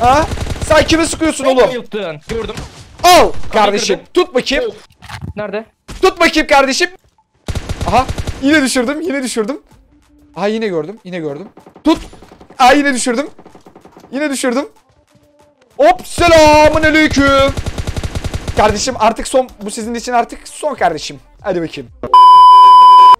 Ha? Sen kime sıkıyorsun Beni oğlum? bayılttın. Gördüm. Al kardeşim. kırdım. Tut bakayım. Nerede? Tut bakayım kardeşim. Aha yine düşürdüm yine düşürdüm. Aha yine gördüm yine gördüm. Tut. Aha yine düşürdüm. Yine düşürdüm. Hop selamun aleyküm. Kardeşim artık son bu sizin için artık son kardeşim. Hadi bakayım.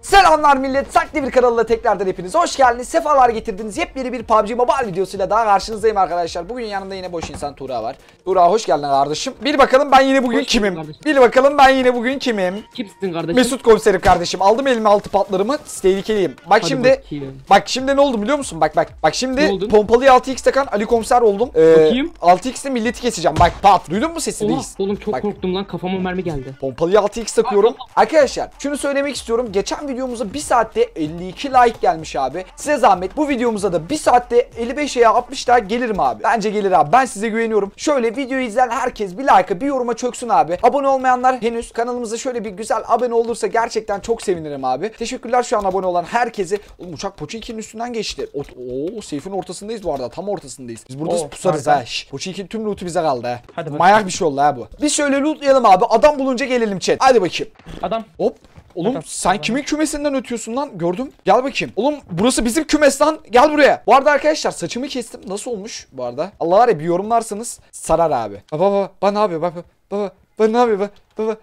Selamlar millet. Saklı bir kanalına tekrardan hepiniz hoş geldiniz. Sefalar getirdiniz. Yepyeni bir PUBG Mobile videosuyla daha karşınızdayım arkadaşlar. Bugün yanımda yine boş insan Tuğra var. Tuğra hoş geldin kardeşim. Bir bakalım ben yine bugün Hoş kimim? kardeşim. Bir bakalım ben yine bugün kimim? Kimsin kardeşim? Mesut komiserim kardeşim. Aldım elime altı patlarımı. Tehlikeliyim. Bak Hadi şimdi bakayım. Bak şimdi ne oldu biliyor musun? Bak bak. Bak şimdi oldun? pompalı 6x takan Ali komiser oldum. Ee, Bakayım. 6x'te milleti keseceğim. Bak pat. Duydun mu sesini? Oha, oğlum çok Bak. korktum lan kafama mermi geldi. Pompalı 6x takıyorum. Arkadaşlar şunu söylemek istiyorum. Geçen videomuza 1 saatte 52 like gelmiş abi. Size zahmet bu videomuza da 1 saatte 55 veya 60 daha gelirim abi. Bence gelir abi. Ben size güveniyorum. Şöyle videoyu izleyen herkes bir like'a bir yoruma çöksün abi. Abone olmayanlar henüz kanalımıza şöyle bir güzel abone olursa gerçekten çok sevinirim abi. Teşekkürler şu an abone olan herkese. Oğlum uçak Poçinki'nin üstünden geçti. O, oo, seyfin ortasındayız bu arada. Tam ortasındayız. Biz burada Oo, pusarız ha. Poçinki'nin tüm loot'u bize kaldı ha. Hadi. Manyak bir şey oldu ha bu. Biz şöyle lootlayalım abi. Adam bulunca gelelim chat. Hadi bakayım. Adam. Hop. Oğlum Adam- sen adam. kimin kümesinden ötüyorsun lan? Gördüm. Gel bakayım. Oğlum burası bizim kümes lan. Gel buraya. Bu arada arkadaşlar saçımı kestim. Nasıl olmuş bu arada? Allah var ya bir yorumlarsanız sarar abi. Baba baba ne yapıyor baba baba ne yapıyor baba baba.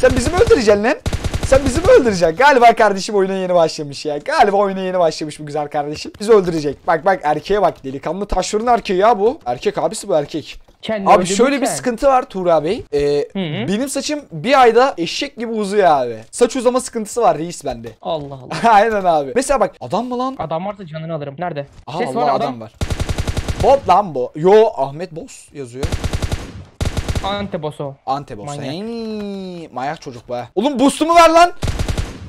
Sen bizi mi öldüreceksin lan? Sen bizi mi öldüreceksin? Galiba kardeşim oyuna yeni başlamış ya. Galiba oyuna yeni başlamış bu güzel kardeşim. Bizi öldürecek. Bak bak erkeğe bak. Delikanlı taşların erkeği ya bu. Erkek abisi bu erkek. Kendini Abi şöyle bir sen. sıkıntı var Tuğra Bey. Ee, Hı hı. benim saçım bir ayda eşek gibi uzuyor abi. Saç uzama sıkıntısı var reis bende. Allah Allah. Aynen abi. Mesela bak adam mı lan? Adam varsa canını alırım. Nerede? Aha, Ses Allah var adam. adam. var. Bot lan bu. Yo Ahmet Boss yazıyor. Anteboso. Antebos. Manyak. Hey, manyak çocuk be. Oğlum boost'umu ver lan.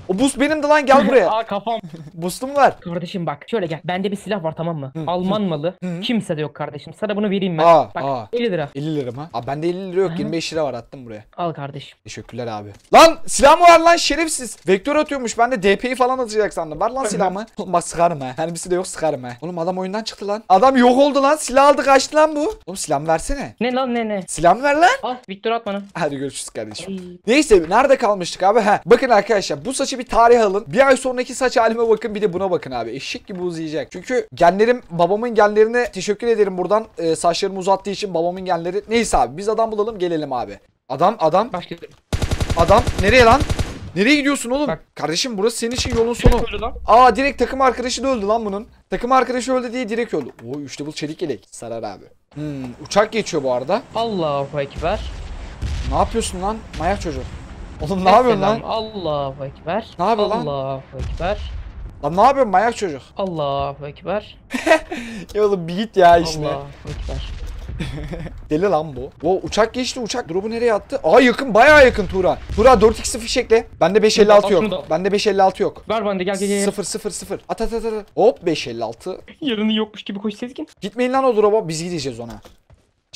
O boost benim de lan gel buraya. Aa kafam. boost'umu ver. Kardeşim bak şöyle gel. Bende bir silah var tamam mı? Alman malı. Kimse de yok kardeşim. Sana bunu vereyim ben. Aa, bak aa. 50 lira. 50 lira mı? Abi bende 50 lira yok. 25 lira var attım buraya. Al kardeşim. Teşekkürler abi. Lan silah mı var lan şerefsiz? Vektör atıyormuş. Ben de DP'yi falan atacak sandım. Ver lan silahımı. Oğlum bak sıkarım ha. Mermisi de yok sıkarım ha. Oğlum adam oyundan çıktı lan. Adam yok oldu lan. Silah aldı kaçtı lan bu. Oğlum silahımı versene. Ne lan ne ne? Silahımı ver lan. Al Victor at bana. Hadi görüşürüz kardeşim. Ay. Neyse nerede kalmıştık abi? Ha. Bakın arkadaşlar bu saçı bir tarih alın. Bir ay sonraki saç halime bakın bir de buna bakın abi. Eşek gibi uzayacak. Çünkü genlerim babamın genlerine teşekkür ederim buradan. Ee, saçlarımı uzattığı için babamın genleri. Neyse abi biz adam bulalım gelelim abi. Adam adam Başka. adam nereye lan? Nereye gidiyorsun oğlum? Bak. Kardeşim burası senin için yolun sonu. Aa direkt takım arkadaşı da öldü lan bunun. Takım arkadaşı öldü diye direkt öldü. Oo 3 level çelik yelek. Sarar abi. Hmm, uçak geçiyor bu arada. Allahu Ekber. Ne yapıyorsun lan? Mayak çocuğu. Oğlum ne yapıyorsun lan? Allahu Ekber. Ne yapıyor lan? Allahu Ekber. Lan ne yapıyorsun manyak çocuk? Allahu Ekber. Ya oğlum bir git ya işine. Allahu Ekber. Deli lan bu. O uçak geçti uçak. Drop'u nereye attı? Aa yakın bayağı yakın Tuğra. Tuğra 4x'i fişekle. Bende 556 Şunu da al, yok. Bende 556 yok. Ver bana de gel gel gel. 0 0 0. At at at at. Hop 556. Yarını yokmuş gibi koş Sezgin. Gitmeyin lan o drop'a biz gideceğiz ona.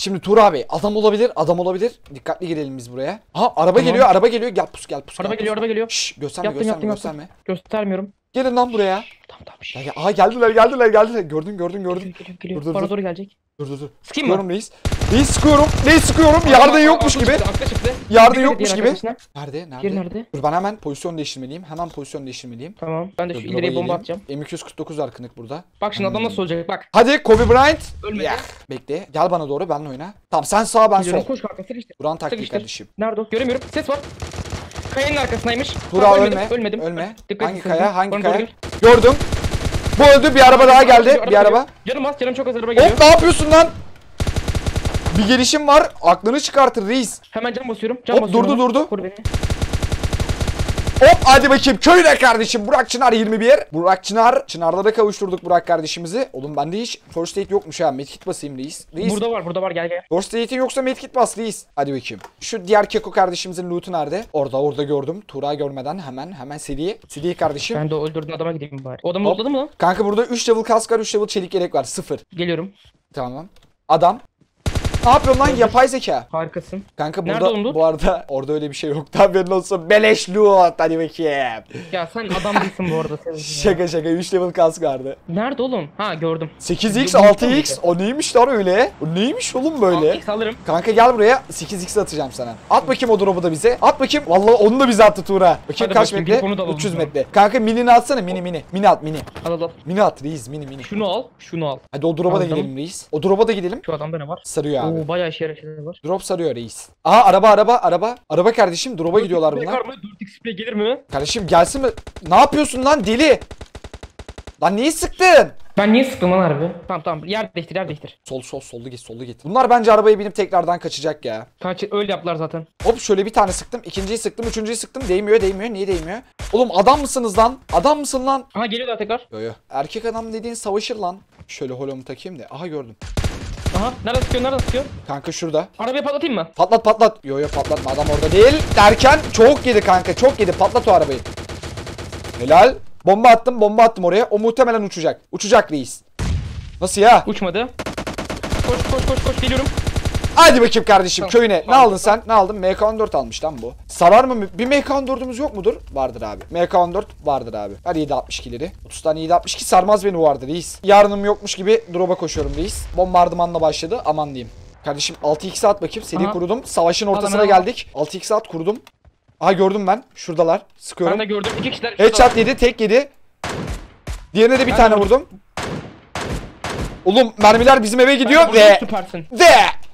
Şimdi Tuğra abi adam olabilir adam olabilir. Dikkatli girelim biz buraya. Ha araba Tamam. geliyor araba geliyor. Gel pus gel pus. Araba gel, geliyor pus. araba geliyor. Şşş gösterme Yaptım, gösterme yaptım, yaptım. gösterme. Göstermiyorum. Gelin lan buraya. Tamam tamam. Gel, gel. Aa geldiler geldiler geldiler. Gördün gördün gördün. Geliyor geliyor geliyor. Dur, dur, Bana dur. doğru gelecek. Dur dur dur. Sıkayım mı? Sıkıyorum reis. Reis sıkıyorum. Reis sıkıyorum. Yardım yokmuş gibi. Aklı çıktı. Yardım yokmuş diğer gibi. arkadaşına. Nerede? Nerede? Diğeri nerede? Dur ben hemen pozisyon değiştirmeliyim. Hemen pozisyon değiştirmeliyim. Tamam. Ben de Dur, şu drop'a ileriye bomba atacağım. M249 var kınık burada. Bak şimdi adam nasıl olacak bak. Hadi Kobe Bryant. Ölmedi. Ya, Bekle. Gel bana doğru benle oyna. Tamam sen sağ ben sol. koş kanka sıkıştır. Buran taktiği Sıkıştır. kardeşim. Nerede o? Göremiyorum. Ses var. Kayanın arkasındaymış. Burak Tamam, ölmedim, ölme. Ölmedim. Ölme. Dikkat hangi kaya? Hangi Bana doğru kaya? gel. Gördüm. Bu öldü. Bir araba daha geldi. Bir araba. Canım az canım çok az araba geliyor. Hop ne yapıyorsun lan? Bir gelişim var. Aklını çıkartır reis. Hemen cam basıyorum. Cam Hop, basıyorum durdu, ona. durdu. Koru beni. Hop hadi bakayım köyüne kardeşim. Burak Çınar 21. Burak Çınar. Çınar'da da kavuşturduk Burak kardeşimizi. Oğlum bende hiç first aid yokmuş ha. Medkit basayım reis. Reis. Burada var burada var gel gel. First aid'in yoksa medkit bas reis. Hadi bakayım. Şu diğer Keko kardeşimizin loot'u nerede? Orada orada gördüm. Tuğra görmeden hemen hemen seri. Seri kardeşim. Ben de öldürdüğün adama gideyim bari. O adamı mı lan? Kanka burada 3 level kask var 3 level çelik yelek var. 0. Geliyorum. Tamam. Adam. Ne yapıyorsun lan yapay zeka? Harikasın. Kanka Nerede burada bu arada orada öyle bir şey yoktu haberin olsun. Beleş loot hadi bakayım. Ya sen adam değilsin bu arada. Ya. Şaka şaka 3 level kask vardı. Nerede oğlum? Ha gördüm. 8x Bu- bu 6x mıydı? o neymiş lan öyle? O neymiş oğlum böyle? X alırım. Kanka gel buraya 8x atacağım sana. At bakayım o drop'u da bize. At bakayım. Vallahi onu da bize attı Tuğra. Bakayım Hadi kaç bakayım, metre? gidip onu da alalım 300 o zaman. metre. Kanka minini atsana mini mini. Mini at mini. Al al al. Mini at reis mini mini. Şunu al. Şunu al. Hadi o drop'a da Aldım. gidelim reis. O drop'a da gidelim. Şu adamda ne var? Sarıyor abi. Oo bayağı işe yarar şeyler var. Drop sarıyor reis. Aha araba araba araba. Araba kardeşim drop'a gidiyorlar bunlar. Bekar mı? 4x spray gelir mi? Kardeşim gelsin mi? Ne yapıyorsun lan deli? Lan niye sıktın? Ben niye sıktım lan harbi? Tamam tamam yer değiştir yer değiştir. Sol sol sollu git sollu git. Bunlar bence arabaya binip tekrardan kaçacak ya. Kaç öyle yaptılar zaten. Hop şöyle bir tane sıktım. ikinciyi sıktım. Üçüncüyü sıktım. Değmiyor değmiyor. Niye değmiyor? Oğlum adam mısınız lan? Adam mısın lan? Aha geliyorlar tekrar. Yo yo. Erkek adam dediğin savaşır lan. Şöyle holomu takayım da. Aha gördüm. Aha nerede sıkıyor nerede sıkıyor? Kanka şurada. Arabayı patlatayım mı? Patlat patlat. Yo yo patlatma adam orada değil. Derken çok yedi kanka. Çok yedi. Patlat o arabayı. Helal. Bomba attım. Bomba attım oraya. O muhtemelen uçacak. Uçacak reis. Nasıl ya? Uçmadı. Koş koş koş koş geliyorum. Hadi bakayım kardeşim Tamam, köyüne. Ne tamam. aldın sen? Ne aldın? MK14 almış lan bu. Sarar mı? Bir MK14'ümüz yok mudur? Vardır abi. MK14 vardır abi. Hadi 7.62'leri. 30 tane 7.62 sarmaz beni vardı reis. Yarınım yokmuş gibi drop'a koşuyorum reis. Bombardımanla başladı. Aman diyeyim. Kardeşim 6x at bakayım. Seri Aha. kurudum. Savaşın ortasına geldik. 6x at kurdum. Aha gördüm ben. Şuradalar. Sıkıyorum. Ben de gördüm. İki kişiler. Headshot yedi. Tek yedi. Diğerine de bir Ben tane de vurdum. Oğlum mermiler bizim eve gidiyor ve ve... Süpersin. ve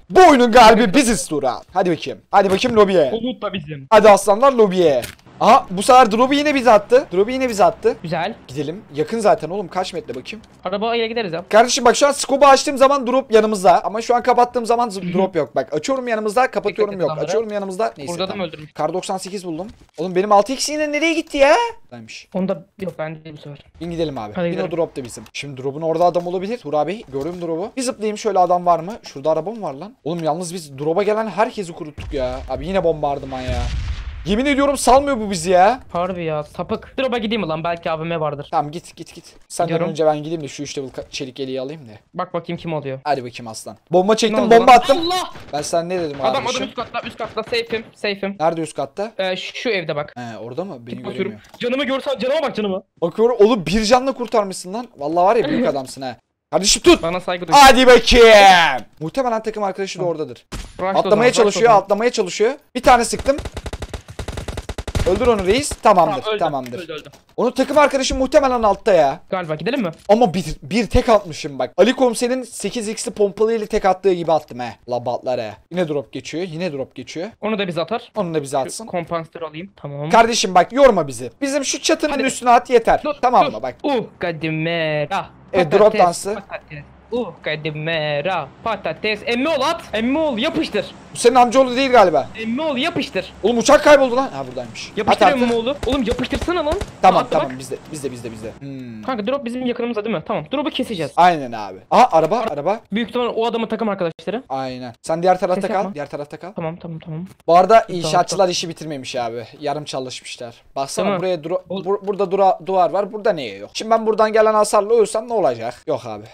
bu oyunun galibi biziz Tura. Hadi bakayım. Hadi bakayım lobiye. Umut da bizim. Hadi aslanlar lobiye. Aha bu sefer drop'u yine bize attı. Drop'u yine bize attı. Güzel. Gidelim. Yakın zaten oğlum. Kaç metre bakayım. Arabaya gideriz ya. Kardeşim bak şu an scope'u açtığım zaman drop yanımızda. Ama şu an kapattığım zaman drop yok. Bak açıyorum yanımızda, kapatıyorum et yok. adamları. Açıyorum yanımızda. Neyse Burada da tamam. mı öldürmüş? Kar 98 buldum. Oğlum benim 6x yine nereye gitti ya? Buradaymış. Onda yok ben değil bu sefer. Bin gidelim abi. Hadi Yine gidelim. o drop da bizim. Şimdi drop'un orada adam olabilir. Tura Bey görüyorum drop'u. Bir zıplayayım şöyle adam var mı? Şurada araba mı var lan? Oğlum yalnız biz drop'a gelen herkesi kuruttuk ya. Abi yine bombardıman ya. Yemin ediyorum salmıyor bu bizi ya. Harbi ya sapık. Drop'a gideyim mi lan? Belki abime vardır. Tamam git git git. Senden Gidiyorum. önce ben gideyim de şu 3 level çelik yeleği alayım da. Bak bakayım kim oluyor. Hadi bakayım aslan. Bomba Ne çektim oldu bomba lan? attım. Allah! Ben sana ne dedim Adam kardeşim? adam üst katta üst katta safe'im safe'im. Nerede üst katta? Ee, şu evde bak. He orada mı? Beni Bakıyorum. göremiyor. Canımı görsen canıma bak canıma. Bakıyorum oğlum bir canla kurtarmışsın lan. Vallahi var ya büyük adamsın ha. Kardeşim tut. Bana saygı duy. Hadi bakayım. Muhtemelen takım arkadaşı da oradadır. O zaman, Atlamaya rush çalışıyor, zaman. atlamaya çalışıyor. Bir tane sıktım. Öldür onu reis. Tamamdır, Tamam, öldü, tamamdır. Öldü, öldü. Onu takım arkadaşım muhtemelen altta ya. Galiba gidelim mi? Ama bir, bir tek atmışım bak. Ali Komiser'in 8x'li pompalı ile tek attığı gibi attım he. La batlar he. Yine drop geçiyor, yine drop geçiyor. Onu da bize atar. Onu da bize atsın. Kompansatör alayım. Tamam. Kardeşim bak yorma bizi. Bizim şu çatının Hadi. üstüne at yeter. Dur, tamam dur. mı bak. Uh kadimera. Evet, drop dansı. Patates. Uh kadimera. Patates. Emmi ol at. Emmi ol yapıştır. Bu senin amcaoğlu değil galiba. Emmi ol yapıştır. Oğlum uçak kayboldu lan. Ha buradaymış. Yapıştır emmi oğlu. Oğlum yapıştırsana lan. Tamam bak. tamam bizde bizde bizde bizde. Hmm. Kanka drop bizim yakınımızda değil mi? Tamam. Drop'u keseceğiz. Aynen abi. Aha araba araba. Büyük ihtimal o adamın takım arkadaşları. Aynen. Sen diğer tarafta Ses kal. yapma. Diğer tarafta kal. Tamam tamam tamam. Bu arada inşaatçılar işi bitirmemiş abi. Yarım çalışmışlar. Baksana Tamam. buraya dura- bur- burada dura- duvar var. Burada niye yok? Şimdi ben buradan gelen hasarla ölsem ne olacak? Yok abi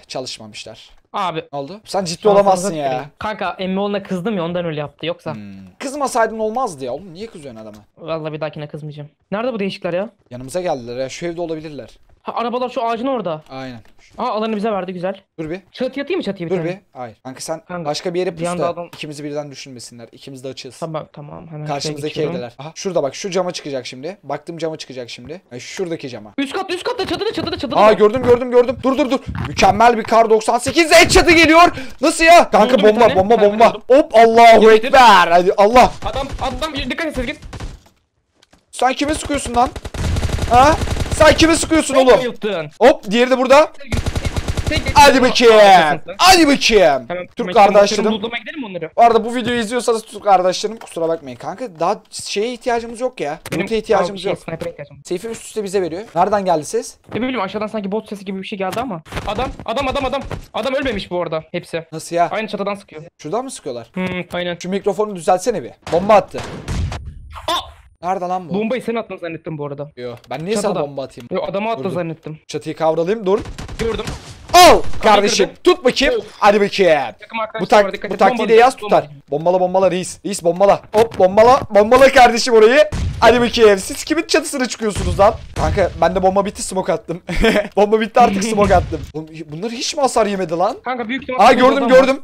çalışmamışlar. Abi. Oldu? Sen ciddi olamazsın ya. tüküreyim. Kanka emmi oğluna kızdım ya ondan öyle yaptı. Yoksa Hmm. Kızmasaydın olmazdı ya. Oğlum niye kızıyorsun adama? vallahi bir dahakine kızmayacağım. Nerede bu değişikler ya? Yanımıza geldiler ya. Şu evde olabilirler. Ha arabalar şu ağacın orada. Aynen. Aa alanı bize verdi güzel. Dur bir. Çatıya atayım mı çatıya bir Dur tane? bir. Hayır. Kanka sen Kanka, başka bir yere bir pus anda da adam- ikimizi birden düşünmesinler. İkimiz de açığız. Tamam tamam hemen Karşımızdaki şuraya geçiyorum. evdeler. Aha şurada bak şu cama çıkacak şimdi. Baktım cama çıkacak şimdi. Yani şuradaki cama. Üst kat üst katta çatıda çatıda çatıda. Aa gördüm gördüm gördüm. Dur dur dur. Mükemmel bir kar 98 headshot'ı geliyor. Nasıl ya? Kanka Vurdum bir bomba tane, bomba ben bomba. vurdum. Hop Allahu Yedim. ekber. Hadi Allah. Adam adam dikkat et Sezgin. Sen kime sıkıyorsun lan? Ha? Sen kime sıkıyorsun Oğlum. oğlum? Bayılttın. Hop diğeri de burada. Sezgin. Hadi bakayım. Hadi bakayım. Hemen Türk mekanı kardeşlerim. Lootlamaya gidelim mi onları? Bu arada bu videoyu izliyorsanız Türk kardeşlerim kusura bakmayın kanka. Daha şeye ihtiyacımız yok ya. Loot'a ihtiyacımız Şey, yok. Sniper'a ihtiyacım. var. Seyfi üst üste bize veriyor. Nereden geldi ses? Ne bileyim aşağıdan sanki bot sesi gibi bir şey geldi ama. Adam adam adam adam. Adam ölmemiş bu arada hepsi. Nasıl ya? Aynı çatıdan sıkıyor. Şuradan mı sıkıyorlar? Hmm, aynen. Şu mikrofonu düzeltsene bir. Bomba attı. Nerede lan bu? Bombayı sen attın zannettim bu arada. Yo ben niye sana Çatıda. bomba atayım? Yo adamı attı Dur, dur. zannettim. Çatıyı kavralayım dur. Gördüm. Al! kardeşim. kırdı. Tut bakayım. Of. Hadi bakayım. Bu, tak var, bu taktiği de yaz tutar. Bombala bombala reis. Reis bombala. Hop bombala. Bombala kardeşim orayı. Hadi bakayım. Siz kimin çatısına çıkıyorsunuz lan? Kanka ben de bomba bitti smoke attım. bomba bitti artık smoke attım. Bunlar hiç mi hasar yemedi lan? Kanka büyük ihtimal. Aa gördüm adam var. gördüm.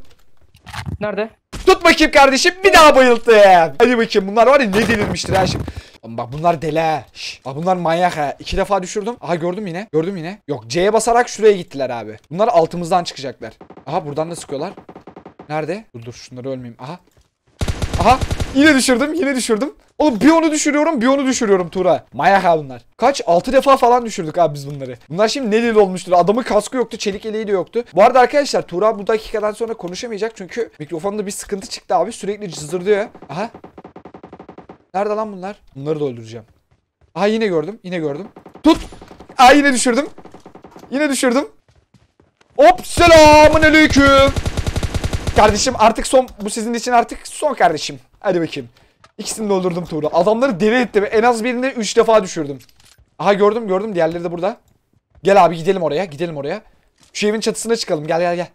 Nerede? Tut bakayım kardeşim bir daha bayılttım. Hadi bakayım bunlar var ya ne delirmiştir ha şimdi. Oğlum Bak bunlar deli ha. Bak bunlar manyak ha. İki defa düşürdüm. Aha gördüm yine. Gördüm yine. Yok C'ye basarak şuraya gittiler abi. Bunlar altımızdan çıkacaklar. Aha buradan da sıkıyorlar. Nerede? Dur dur şunları ölmeyeyim. Aha. Aha yine düşürdüm yine düşürdüm. Oğlum bir onu düşürüyorum bir onu düşürüyorum Tura. Manyak ha bunlar. Kaç? 6 defa falan düşürdük abi biz bunları. Bunlar şimdi ne deli olmuştur. Adamın kaskı yoktu çelik eleği de yoktu. Bu arada arkadaşlar Tura bu dakikadan sonra konuşamayacak çünkü mikrofonda bir sıkıntı çıktı abi. Sürekli cızırdıyor. Aha. Nerede lan bunlar? Bunları da öldüreceğim. Aha yine gördüm yine gördüm. Tut. Aa yine düşürdüm. Yine düşürdüm. Hop selamun aleyküm. Kardeşim artık son bu sizin için artık son kardeşim. Hadi bakayım. İkisini de öldürdüm. Adamları deli ettim. En az birini 3 defa düşürdüm. Aha gördüm gördüm. Diğerleri de burada. Gel abi gidelim oraya. Gidelim oraya. Şu evin çatısına çıkalım. Gel gel gel.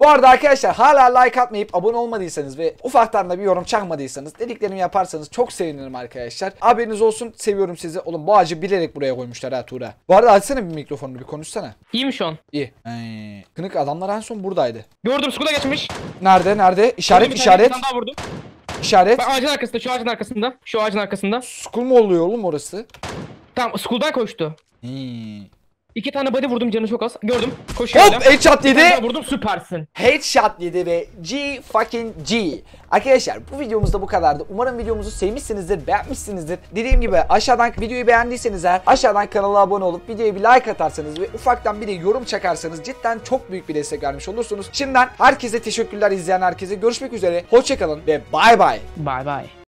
Bu arada arkadaşlar hala like atmayıp abone olmadıysanız ve ufaktan da bir yorum çakmadıysanız dediklerimi yaparsanız çok sevinirim arkadaşlar. Haberiniz olsun seviyorum sizi. Oğlum bu ağacı bilerek buraya koymuşlar ha Tuğra. Bu arada açsana bir mikrofonunu bir konuşsana. İyi mi şu an? İyi. Ee, Kınık adamlar en son buradaydı. Gördüm skula geçmiş. Nerede nerede? İşaret Bir işaret. bir tane daha vurdum. işaret. Bak ağacın arkasında şu ağacın arkasında. Şu ağacın arkasında. School mu oluyor oğlum orası? Tamam school'dan koştu. Hmm. İki tane body vurdum canı çok az. Gördüm. Koşuyor hala. Hop headshot Bir tane yedi. vurdum süpersin. Headshot yedi ve G fucking G. Arkadaşlar bu videomuzda bu kadardı. Umarım videomuzu sevmişsinizdir, beğenmişsinizdir. Dediğim gibi aşağıdan videoyu beğendiyseniz eğer aşağıdan kanala abone olup videoya bir like atarsanız ve ufaktan bir de yorum çakarsanız cidden çok büyük bir destek vermiş olursunuz. Şimdiden herkese teşekkürler izleyen herkese. Görüşmek üzere. Hoşçakalın ve bay bay. Bye bye.